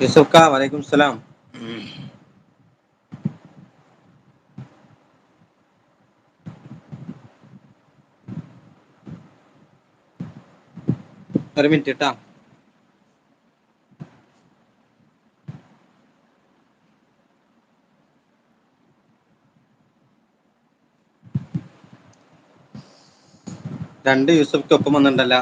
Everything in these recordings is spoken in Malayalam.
യൂസുഫ് ക വലൈക്കും സലാം. ഒരു മിനിറ്റ് ട്ടാ. രണ്ട് യൂസഫ്ക്ക് ഒപ്പം വന്നിട്ടുണ്ടല്ലോ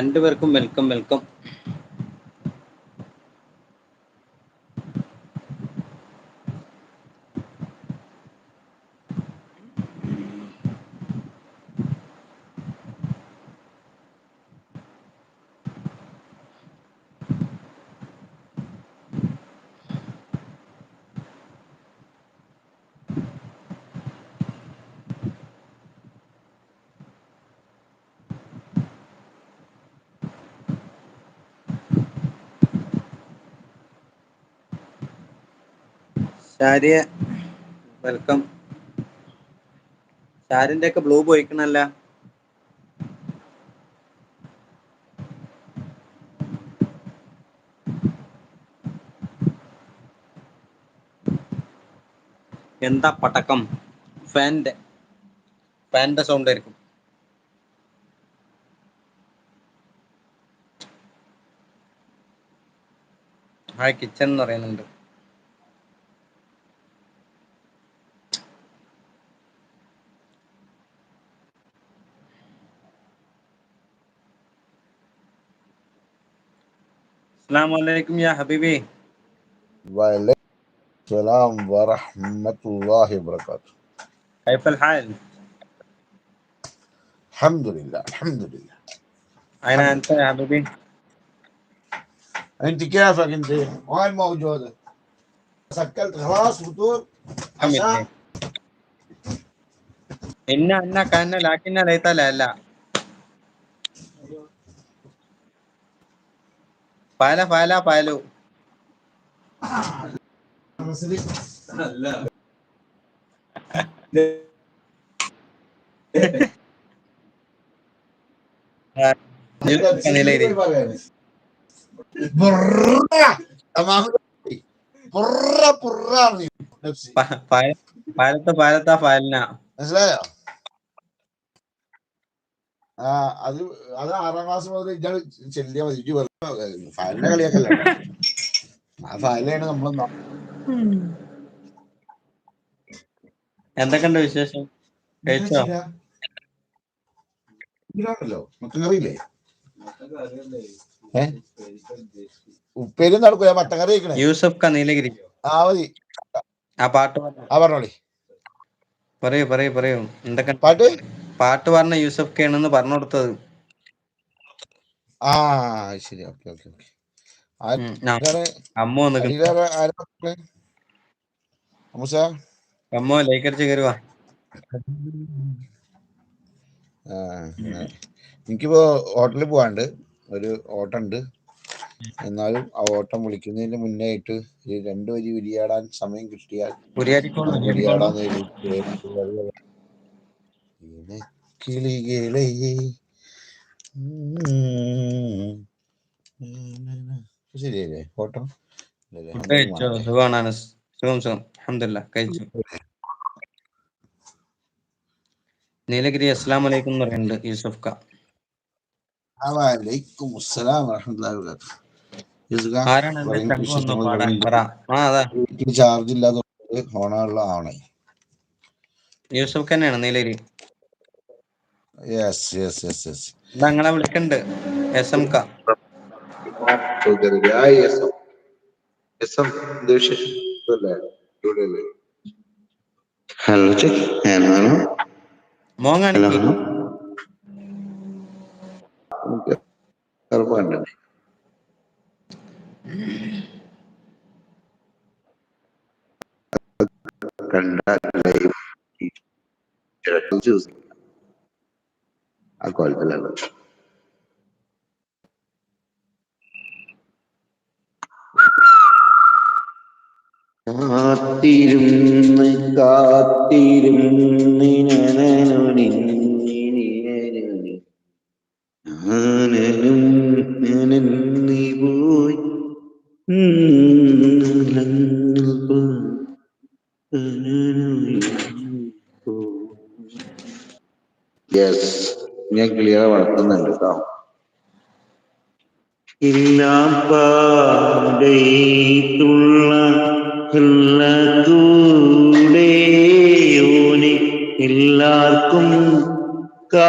രണ്ടു പേർക്കും വെൽക്കം വെൽക്കം ഷാരിയ വെൽക്കം ഷാരിന്റെ ഒക്കെ ബ്ലൂ പോയിക്കണല്ല. എന്താ പടക്കം? ഫാന്റെ ഫാന്റെ സൗണ്ട് ആയിരിക്കും. ഹായ് കിച്ചൺ എന്ന് പറയുന്നുണ്ട്. السلام عليكم يا حبيبي وعليكم السلام ورحمة الله وبركاته كيف الحال؟ الحمد لله الحمد لله أين أنت يا حبيبي؟ أنت كيفك أنت؟ وين موجودة؟ سكرت خلاص فطور؟ عشاء؟ إن إن كان لكن ليت لا لا പാല പാല പാലു പാലത്ത പാലത്താ പാലിനാ മനസ്സിലായോ അത് അത് ആറാം ക്ലാസ് മുതൽ ഇയാൾ ചെല്ലിയാൽ മതി ഇജ്ജ് വെറുതെ ഫയലിന്റെ കളിയാക്കല്ല? ആ ഫയലാണ് നമ്മൾ എന്തൊക്കെയുണ്ട് വിശേഷം? ഏ? ഉപ്പേരി നടക്കൂല. മട്ടൻ കറി കഴിക്കണേ. യൂസഫ് നീലഗിരി ആ മതി. ആ പാട്ട് പാടാം. ആ പറഞ്ഞോളി. പറയൂ പറയൂ പറയൂ. എന്തൊക്കെ പാട്ട്? പാട്ട് പറഞ്ഞ യൂസഫ് കെ ആണെന്ന് പറഞ്ഞു കൊടുത്തത് ആ ശരി. Okay okay okay. അമ്മ അമ്മ ലൈക്കടിച്ച് അങ്ങനെ. എനിക്കിപ്പോ ഹോട്ടലിൽ പോവാണ്ട് ഒരു ഓട്ടം ഉണ്ട് എന്നാലും ആ ഓട്ടം വിളിക്കുന്നതിന് മുന്നേ ആയിട്ട് രണ്ടു വരി ഉരിയാടാൻ സമയം കിട്ടിയാൽ ഉരിയാടാൻ കിളികളെ. ശരിയല്ലേ? ഫോട്ടോ ഇല്ലല്ലേ? ഫുഡ് കഴിച്ചോ സുഖമാണ് അനസ്. സുഖം സുഖം. അഹമ്മദില്ല കഴിച്ചു. നീലഗിരി അസ്സാം വലൈക്കും എന്ന് പറയുന്നുണ്ട് യൂസഫ് ഖാൻ വലൈക്കും അസ്സലാം വബറകാതുഹു. ചാർജ് ഇല്ലാതെ ആവണേ യൂസഫ് തന്നെയാണ് Nilgiri. Yes yes yes yes ഞങ്ങളെ വിളിക്കണ്ട്. എസ് എം കണ്ടു ഹലോ ചെക്ക് എന്നാണ്? കണ്ട ചൂസ് ആ കുഴപ്പമില്ല കാത്തിരുന്ന് കാത്തിരുന്ന് எல்லாருக்கும் கா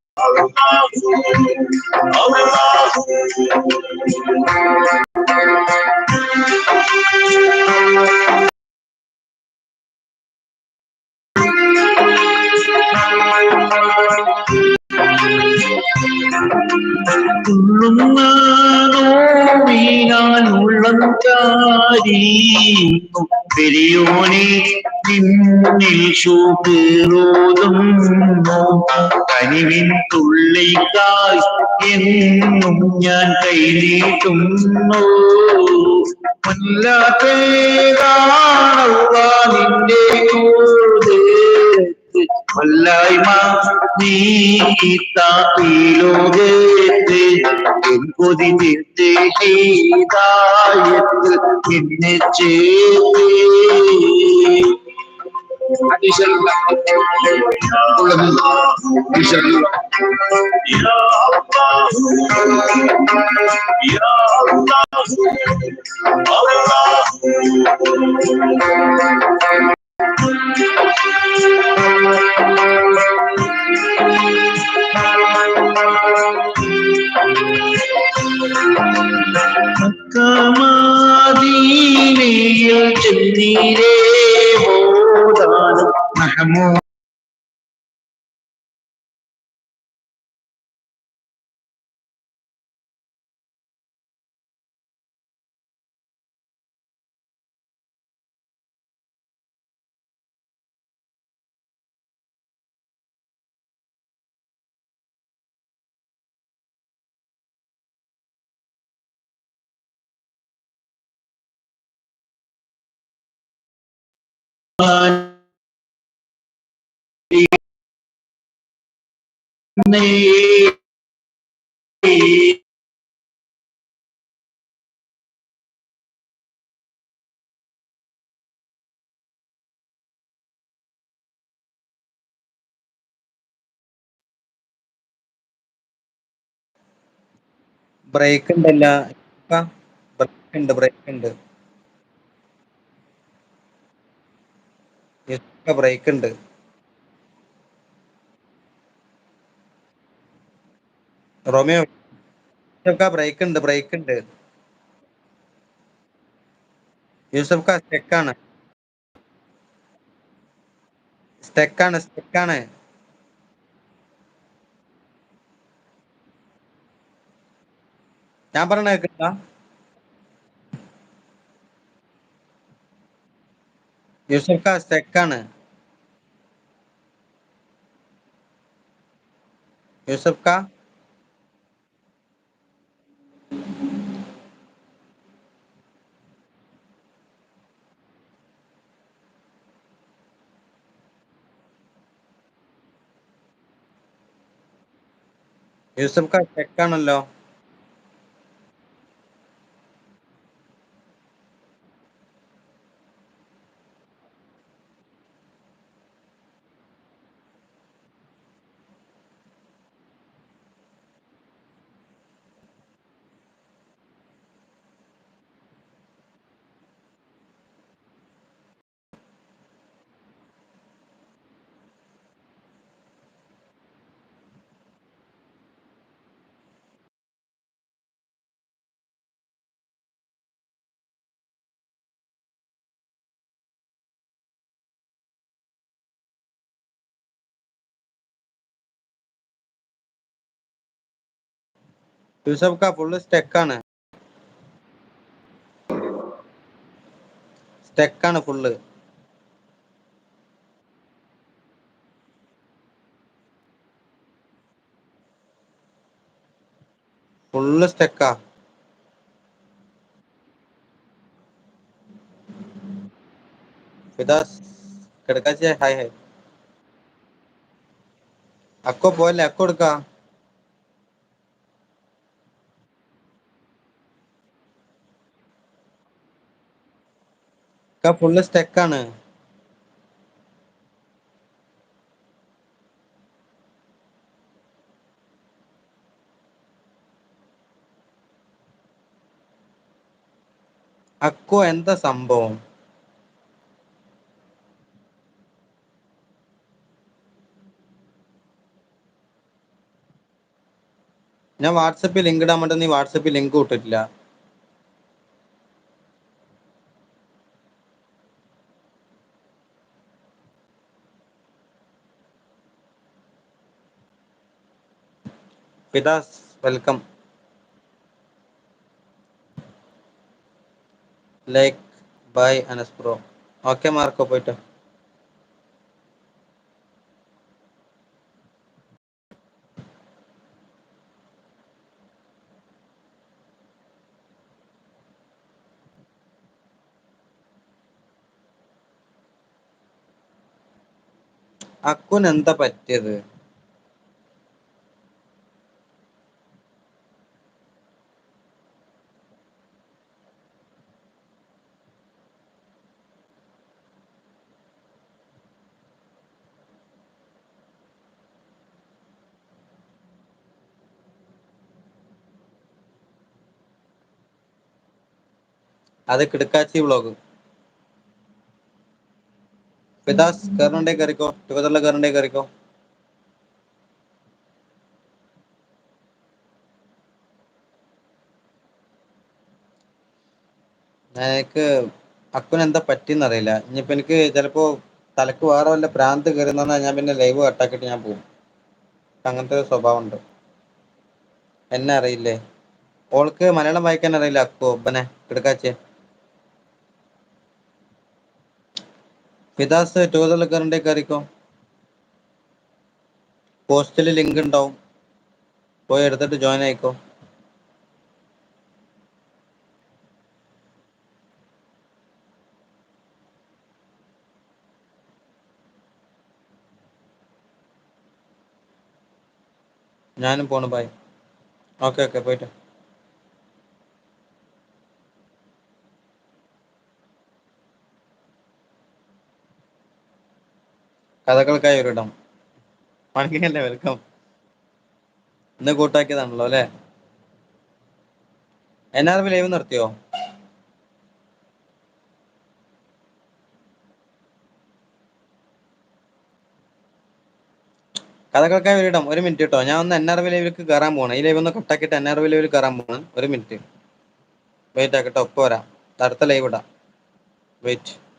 I will love you. I will love you. തമ്പുരാനേ തുള്ളുന്നോവിനാൽ ഉള്ളം ചാരിയും പെരിയോനെ നിന്നിൽ ശുഭേറോതുന്നു കനിവിൻ തുള്ളിക്കായി എന്നും ഞാൻ കൈനീട്ടുന്നു. വല്ലാത്തേതാണവ നിന്റെ കൂടെ. വല്ലായ്മ നീത്താത്തി ലോകത്ത് എൻ കൊതി നിർദ്ദേശിതായത്ത് എന്നെ ചേർത്തേ മക്കമാദീനയിൽ ചെന്നീരേ മോദാനം മഹമോ ബ്രേക്ക് ഉണ്ടല്ല. ബ്രേക്ക് ഉണ്ട് ബ്രേക്ക് ഉണ്ട്. ബ്രേക്ക് ഉണ്ട്. റോമിയോ ബ്രേക്ക് ഉണ്ട് ബ്രേക്ക് ഉണ്ട്. യൂസഫ് ഖാൻ സ്റ്റെക്കാണ് സ്റ്റെക്കാണ് സ്റ്റെക്കാണ് ഞാൻ പറഞ്ഞ കേൾക്കണ്ട യൂസഫ്ക്ക സ്റ്റെക്കാണ് യൂസഫ്ക്ക യൂസഫ്ക്ക സ്റ്റെക്കാണല്ലോ യൂസഫ് കാ ഫുള്ള് സ്റ്റെക്കാണ് സ്റ്റെക്കാണ് ഫുള്ള് ഫുള്ള് സ്റ്റെക്കാ ഫിദാസ് കിടക്കാച്ചേ ഹായ് ഹായ് അക്കോ പോയല്ലേ? അക്കോ എടുക്കാ? അക്ക ഫുള്ള് സ്റ്റെക്കാണ്. അക്കോ എന്താ സംഭവം? ഞാൻ വാട്സപ്പിൽ ലിങ്ക് ഇടാൻ വേണ്ടി നീ വാട്സപ്പിൽ ലിങ്ക് വിട്ടിട്ടില്ല Fidas welcome like bye Anas bro okay Marco പോയിട്ട് അക്കുന് എന്താ പറ്റിയത്? അത് കിടക്കാച്ചി ബ്ലോഗ് ഫിദാസ് കയറണ്ടേ കയറിക്കോ ടുഗദറിലെ കയറണ്ടേ കയറിക്കോ എനിക്ക് അക്കുന് എന്താ പറ്റിയെന്ന് അറിയില്ല. ഇനിയിപ്പോ എനിക്ക് ചിലപ്പോ തലക്ക് വേറെ വല്ല പ്രാന്ത് കയറുന്ന ഞാൻ പിന്നെ ലൈവ് കട്ടാക്കിയിട്ട് ഞാൻ പോകും. അങ്ങനത്തെ ഒരു സ്വഭാവം ഉണ്ട് എന്നെ അറിയില്ലേ? ഓൾക്ക് മലയാളം വായിക്കാൻ അറിയില്ല അക്കു ഒപ്പനെ കിടക്കാച്ചേ. ഫിദാസ് ടുഗദറിലെ കയറണ്ടേ കയറിക്കോ പോസ്റ്റിൽ ലിങ്ക് ഉണ്ടാവും പോയി എടുത്തിട്ട് ജോയിൻ ആയിക്കോ. ഞാനും പോണു ബൈ ഓക്കെ ഓക്കെ പോയിട്ട്. കഥകൾക്കായി ഒരിടം. മണിക്കല്ലേ വെൽക്കം. ഇന്ന് കൂട്ടാക്കിയതാണല്ലോ അല്ലേ? ബി ലൈവ് നിർത്തിയോ? കഥകൾക്കായി ഒരിടം ഒരു മിനിറ്റ് കേട്ടോ. ഞാൻ ഒന്ന് എൻ ആർ ലൈവിലേക്ക് കയറാൻ പോകണം ഈ ലൈവ് ഒന്ന് കട്ടാക്കിയിട്ട് എൻ ആർ ലൈവിൽ കയറാൻ പോകണം ഒരു മിനിറ്റ്. വെയിറ്റ് ആക്കട്ടെ ഒപ്പം വരാം. അടുത്ത ലൈവ് ഇടാം. വെയിറ്റ്